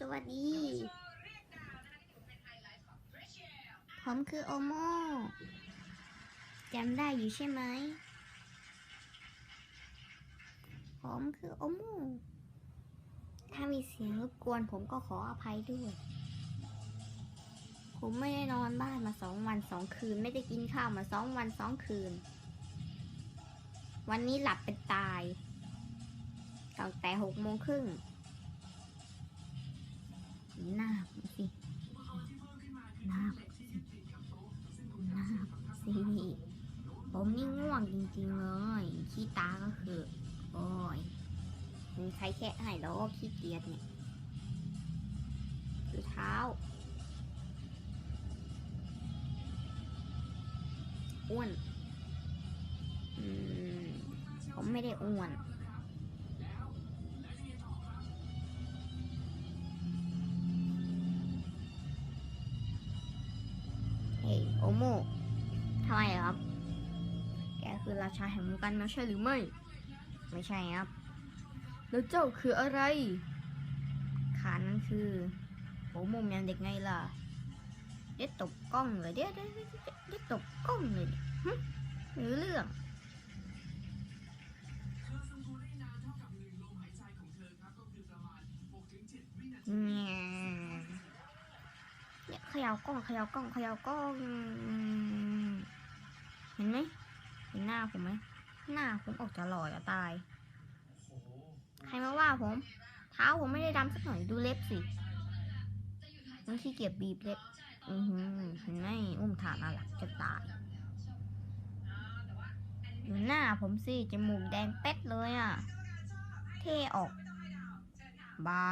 สวัสดี ผมคือโอโมจำได้อยู่ใช่ไหม ผมคือโอโมถ้ามีเสียงรบกวนผมก็ขออภัยด้วย ผมไม่ได้นอนบ้านมาสองวันสองคืน ไม่ได้กินข้าวมาสองวันสองคืน วันนี้หลับเป็นตายตั้งแต่หกโมงครึ่ง ผมนี่ง่วงจริงๆเลยขี้ตาก็คือ โอ้ยมีใครแค่ให้แล้วก็ขี้เกียจเนี่ยคือเท้า อ้วนอืมผมไม่ได้อ้วนเฮ้ยโอโมทำไมครับ คือราชาแห่งวงการแมวใช่หรือไม่ ไม่ใช่ครับ แล้วเจ้าคืออะไร ขานั้นคือโอโมแมวเด็กไงล่ะ เด็ดตบกล้องเลยเด็ดเด็ดเด็ดเด็ดตบกล้องเลยหรือเรื่องเนี่ยเขย่ากล้องเขย่ากล้องเขย่ากล้อง เห็นไหม นหน้าผมไหมหน้าผมออกจะหล่อจะตาย ใครมาว่าผม เท้าผมไม่ได้ดำสักหน่อยดูเล็บสิมันขี้เกียจบีบเล็บอือหือเห็นไหมอุ้มฐานน่ารักจะตายดูหน้าผมสิจมูกแดงเป๊ดเลยอะ เท่ออกบาย